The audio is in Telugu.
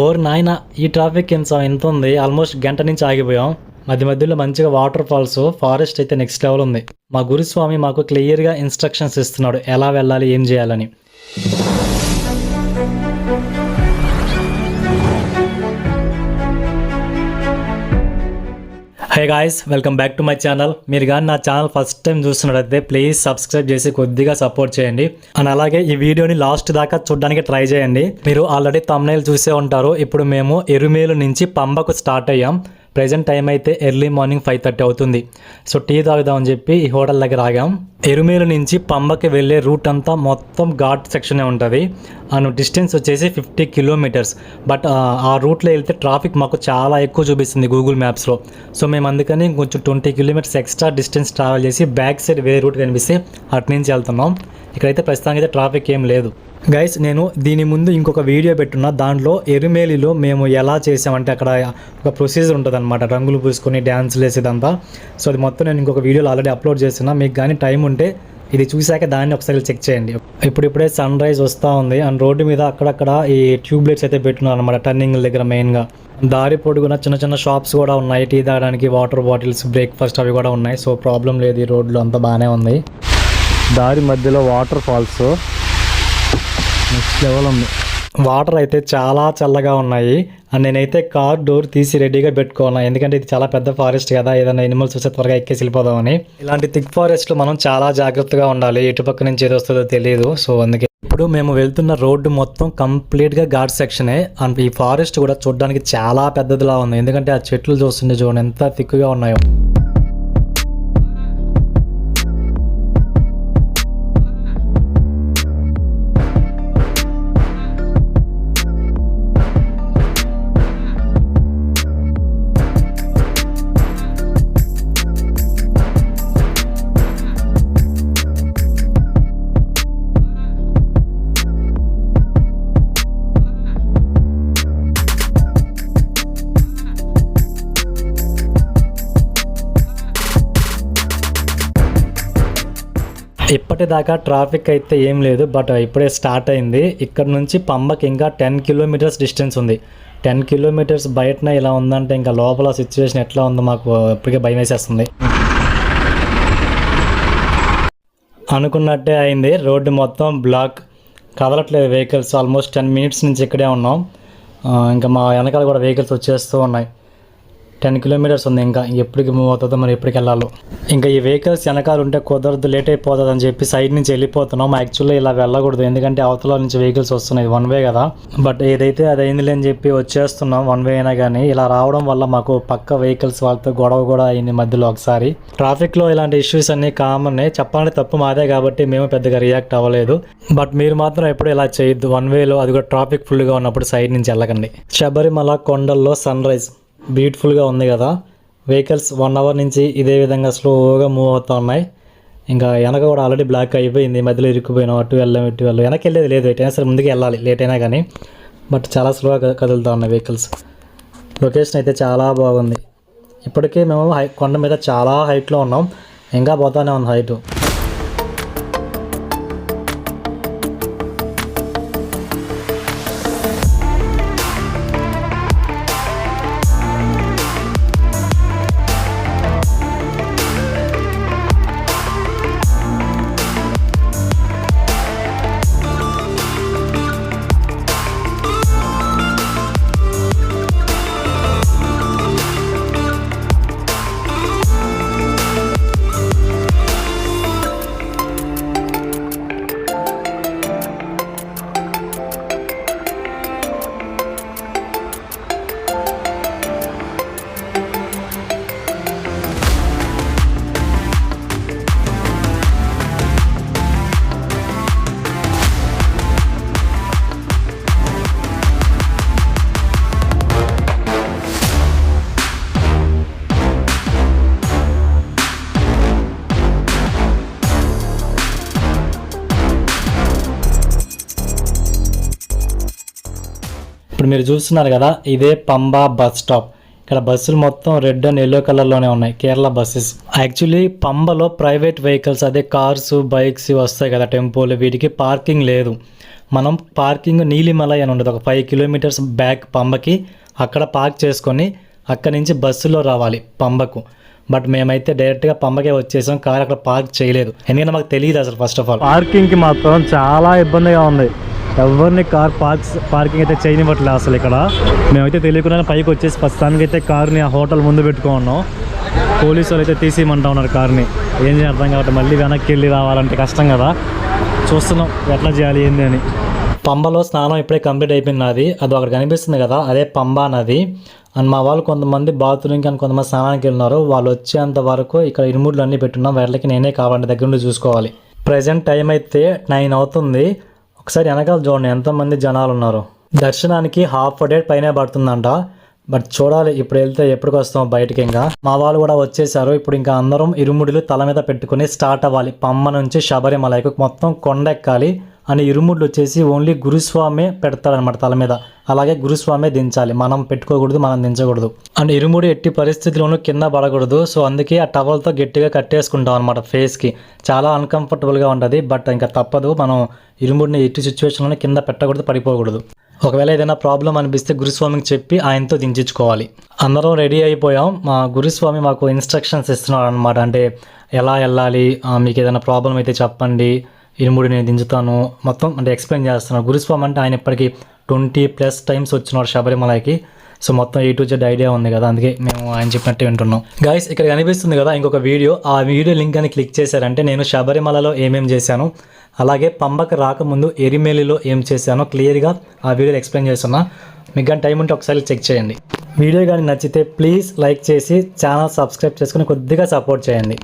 ఓర్ నాయన ఈ ట్రాఫిక్ ఎంత ఎంత ఉంది ఆల్మోస్ట్ గంట నుంచి ఆగిపోయాం. మధ్య మధ్యలో మంచిగా వాటర్ ఫాల్స్ ఫారెస్ట్ అయితే నెక్స్ట్ లెవెల్ ఉంది. మా గురుస్వామి మాకు క్లియర్గా ఇన్స్ట్రక్షన్స్ ఇస్తున్నాడు ఎలా వెళ్ళాలి ఏం చేయాలని. Hey guys welcome back to my channel మీరు కానీ నా ఛానల్ ఫస్ట్ టైం చూస్తున్నట్లయితే ప్లీజ్ సబ్స్క్రైబ్ చేసి కొద్దిగా సపోర్ట్ చేయండి. అండ్ అలాగే ఈ వీడియోని లాస్ట్ దాకా చూడడానికి ట్రై చేయండి. మీరు ఆల్రెడీ తమ్నైల్ చూసే ఉంటారు. ఇప్పుడు మేము ఎరుమేలు నుంచి పంబకు స్టార్ట్ అయ్యాం. ప్రజెంట్ టైం అయితే ఎర్లీ మార్నింగ్ ఫైవ్ థర్టీ అవుతుంది. సో టీ తాగుదామని చెప్పి ఈ హోటల్ దగ్గర ఆగాం. ఎరుమేలు నుంచి పంబకి వెళ్ళే రూట్ అంతా మొత్తం ఘాట్ సెక్షనే ఉంటుంది. అండ్ డిస్టెన్స్ వచ్చేసి ఫిఫ్టీ కిలోమీటర్స్. బట్ ఆ రూట్లో వెళ్తే ట్రాఫిక్ మాకు చాలా ఎక్కువ చూపిస్తుంది గూగుల్ మ్యాప్స్లో. సో మేము అందుకని కొంచెం twenty kilometres extra distance travel చేసి బ్యాక్ సైడ్ వేరే రూట్ కనిపిస్తే అటు నుంచి వెళ్తున్నాం. ఇక్కడైతే ప్రస్తుతానికి అయితే ట్రాఫిక్ ఏం లేదు. గైస్ నేను దీని ముందు ఇంకొక వీడియో పెట్టున్న. దాంట్లో ఎరుమేలిలో మేము ఎలా చేసామంటే అక్కడ ఒక ప్రొసీజర్ ఉంటుంది అనమాట రంగులు పూసుకొని డ్యాన్స్లు వేసేదంతా సో అది మొత్తం నేను ఇంకొక వీడియోలో ఆల్రెడీ అప్లోడ్ చేసిన మీకు కానీ టైం ఉంటే ఇది చూశాక దాన్ని ఒకసారి చెక్ చేయండి. ఇప్పుడిప్పుడే సన్ రైజ్ వస్తూ ఉంది. అండ్ రోడ్డు మీద అక్కడక్కడ ఈ ట్యూబ్ లైట్స్ అయితే పెట్టున్నారు అనమాట టర్నింగ్ దగ్గర మెయిన్గా దారి పొడుగున చిన్న చిన్న షాప్స్ కూడా ఉన్నాయి. టీ తాగడానికి వాటర్ బాటిల్స్ బ్రేక్ఫాస్ట్ అవి కూడా ఉన్నాయి. సో ప్రాబ్లం లేదు. ఈ రోడ్లో అంతా బాగానే ఉంది. దారి మధ్యలో వాటర్ ఫాల్స్ నెక్స్ట్ లెవెల్ ఉంది వాటర్ అయితే చాలా చల్లగా ఉన్నాయి. అండ్ నేనైతే కార్ డోర్ తీసి రెడీగా పెట్టుకోవాలి ఎందుకంటే ఇది చాలా పెద్ద ఫారెస్ట్ కదా ఏదైనా ఎనిమల్స్ వచ్చే త్వరగా ఎక్కేసి వెళ్ళిపోదామని. ఇలాంటి థిక్ ఫారెస్ట్లో మనం చాలా జాగ్రత్తగా ఉండాలి. ఎటుపక్క నుంచి ఏది వస్తుందో తెలియదు సో అందుకే ఇప్పుడు మేము వెళ్తున్న రోడ్డు మొత్తం కంప్లీట్గా ఘాట్ సెక్షనే. అండ్ ఈ ఫారెస్ట్ కూడా చూడడానికి చాలా పెద్దదిలా ఉంది. ఎందుకంటే ఆ చెట్లు చూస్తుంటే చూడండి ఎంత థిక్గా ఉన్నాయో. ఇప్పటిదాకా ట్రాఫిక్ అయితే ఏం లేదు బట్ ఇప్పుడే స్టార్ట్ అయింది. ఇక్కడ నుంచి పంబకి ఇంకా టెన్ కిలోమీటర్స్ డిస్టెన్స్ ఉంది. టెన్ కిలోమీటర్స్ బయటనే ఇలా ఉందంటే ఇంకా లోపల సిచ్యువేషన్ ఎట్లా ఉందో మాకు ఇప్పటికే భయం వేసేస్తుంది. అనుకున్నట్టే అయింది. రోడ్డు మొత్తం బ్లాక్. కదలట్లేదు వెహికల్స్. ఆల్మోస్ట్ టెన్ మినిట్స్ నుంచి ఇక్కడే ఉన్నాం. ఇంకా మా వెనకాల కూడా వెహికల్స్ వచ్చేస్తూ ఉన్నాయి. టెన్ కిలోమీటర్స్ ఉంది ఇంకా. ఎప్పటికి మూవ్ అవుతుందో మరి ఎప్పటికి వెళ్ళాలో. ఇంకా ఈ వెహికల్స్ వెనకాల ఉంటే కుదరదు లేట్ అయిపోతుంది అని చెప్పి సైడ్ నుంచి వెళ్ళిపోతున్నాం. యాక్చువల్లీ ఇలా వెళ్ళకూడదు. ఎందుకంటే అవతల నుంచి వెహికల్స్ వస్తున్నాయి. వన్ వే కదా. బట్ ఏదైతే అది అయిందిలే అని చెప్పి వచ్చేస్తున్నాం. వన్ వే అయినా కానీ ఇలా రావడం వల్ల మాకు పక్క వెహికల్స్ వాళ్ళతో గొడవ కూడా అయింది మధ్యలో ఒకసారి. ట్రాఫిక్లో ఇలాంటి ఇష్యూస్ అన్ని కామన్ చెప్పాలంటే తప్పు మాదే కాబట్టి మేము పెద్దగా రియాక్ట్ అవ్వలేదు. బట్ మీరు మాత్రం ఎప్పుడు ఇలా చేయొద్దు. వన్ వేలో అది కూడా ట్రాఫిక్ ఫుల్గా ఉన్నప్పుడు సైడ్ నుంచి వెళ్ళకండి. శబరిమల కొండల్లో సన్ రైజ్ బ్యూటిఫుల్గా ఉంది కదా. వెహికల్స్ వన్ అవర్ నుంచి ఇదే విధంగా స్లోగా మూవ్ అవుతూ ఉన్నాయి. ఇంకా వెనక కూడా ఆల్రెడీ బ్లాక్ అయిపోయింది. మధ్యలో ఇరుక్కుపోయినాం అటు వెళ్ళాం ఇటు వెళ్ళాం వెనక్కి వెళ్ళేది లేదు. ఎటైనా సరే ముందుకు వెళ్ళాలి. లేట్ అయినా కానీ. బట్ చాలా స్లోగా కదులుతూ ఉన్నాయి వెహికల్స్. లొకేషన్ అయితే చాలా బాగుంది. ఇప్పటికే మేము హై కొండ మీద చాలా హైట్లో ఉన్నాం. ఇంకా పోతానే ఉంది హైటు. ఇప్పుడు మీరు చూస్తున్నారు కదా ఇదే పంబా బస్ స్టాప్. ఇక్కడ బస్సులు మొత్తం రెడ్ అండ్ ఎల్లో కలర్లోనే ఉన్నాయి కేరళ బస్సెస్. యాక్చువల్లీ పంబలో ప్రైవేట్ వెహికల్స్ అదే కార్స్ బైక్స్ వస్తాయి కదా టెంపోలు వీటికి పార్కింగ్ లేదు. మనం పార్కింగ్ నీలిమలై అని ఉంటుంది ఒక ఫైవ్ కిలోమీటర్స్ బ్యాక్ పంబకి అక్కడ పార్క్ చేసుకొని అక్కడి నుంచి బస్సులో రావాలి పంబకు. బట్ మేమైతే డైరెక్ట్గా పంబకే వచ్చేసాం కార్ అక్కడ పార్క్ చేయలేదు. ఎందుకంటే మాకు తెలియదు అసలు ఫస్ట్ ఆఫ్ ఆల్ పార్కింగ్కి మాత్రం చాలా ఇబ్బందిగా ఉంది. ఎవరిని కార్ పార్క్స్ పార్కింగ్ అయితే చేయనివ్వట్లేదు అసలు ఇక్కడ. మేమైతే తెలియకుండా పైకి వచ్చేసి ప్రస్తుతానికి అయితే కార్ని ఆ హోటల్ ముందు పెట్టుకున్నాం పోలీసు వాళ్ళు అయితే తీసేయమంటా ఉన్నారు కార్ని. ఏం చేయాలి అర్థం కాబట్టి మళ్ళీ వెనక్కి వెళ్ళి రావాలంటే కష్టం కదా. చూస్తున్నాం ఎట్లా చేయాలి ఏంది అని. పంబలో స్నానం ఇప్పుడే కంప్లీట్ అయిపోయింది నాది. అది అక్కడ కనిపిస్తుంది కదా అదే పంబ నది. అండ్ మా వాళ్ళు కొంతమంది బాత్రూమ్కి అని కొంతమంది స్నానానికి వెళ్ళినారు. వాళ్ళు వచ్చేంత వరకు ఇక్కడ ఇరుముడ్లు అన్నీ పెట్టున్నాం. వాళ్ళకి నేనే కావాలంటే దగ్గర నుండి చూసుకోవాలి. ప్రజెంట్ టైం అయితే నైన్ అవుతుంది. ఒకసారి వెనకాల చూడండి ఎంతమంది జనాలు ఉన్నారు దర్శనానికి హాఫ్ డేట్ పైనే పడుతుందంట. బట్ చూడాలి ఇప్పుడు వెళ్తే ఎప్పటికి వస్తాం బయటకి ఇంకా. మా వాళ్ళు కూడా వచ్చేసారు ఇప్పుడు ఇంకా అందరం ఇరుముడులు తల మీద పెట్టుకుని స్టార్ట్ అవ్వాలి. పమ్మ నుంచి శబరిమలైకు మొత్తం కొండ ఎక్కాలి. అని ఇరుముడులు వచ్చేసి ఓన్లీ గురుస్వామే పెడతారనమాట తల మీద. అలాగే గురుస్వామే దించాలి. మనం పెట్టుకోకూడదు మనం దించకూడదు అండ్ ఇరుముడి ఎట్టి పరిస్థితిలోనూ కింద పడకూడదు. సో అందుకే ఆ టవల్తో గట్టిగా కట్టేసుకుంటాం అనమాట ఫేస్కి. చాలా అన్కంఫర్టబుల్గా ఉంటుంది బట్ ఇంకా తప్పదు. మనం ఇరుముడిని ఎట్టి సిచ్యువేషన్లోనే కింద పెట్టకూడదు పడిపోకూడదు. ఒకవేళ ఏదైనా ప్రాబ్లం అనిపిస్తే గురుస్వామికి చెప్పి ఆయనతో దించుకోవాలి అందరం రెడీ అయిపోయాం. మా గురుస్వామి మాకు ఇన్స్ట్రక్షన్స్ ఇస్తున్నాడు అనమాట అంటే ఎలా వెళ్ళాలి? ఆ, మీకు ఏదైనా ప్రాబ్లం అయితే చెప్పండి. ఇరుముడి నేను దించుతాను. మొత్తం అంటే ఎక్స్ప్లెయిన్ చేస్తున్నాను. గురుస్వామి అంటే ఆయన ఇప్పటికీ ట్వంటీ ప్లస్ టైమ్స్ వచ్చినాడు శబరిమలకి. సో మొత్తం ఏ టు జెడ్ ఐడియా ఉంది కదా అందుకే మేము ఆయన చెప్పినట్టు వింటున్నాం. గైస్ ఇక్కడ కనిపిస్తుంది కదా ఇంకొక వీడియో ఆ వీడియో లింక్ అని క్లిక్ చేశారంటే నేను శబరిమలలో ఏమేం చేశాను అలాగే పంబకు రాకముందు ఎరిమేలిలో ఏం చేశానో క్లియర్గా ఆ వీడియోలో ఎక్స్ప్లెయిన్ చేస్తున్నా. మీకు కానీ టైం ఉంటే ఒకసారి చెక్ చేయండి. వీడియో కానీ నచ్చితే ప్లీజ్ లైక్ చేసి ఛానల్ సబ్స్క్రైబ్ చేసుకుని కొద్దిగా సపోర్ట్ చేయండి.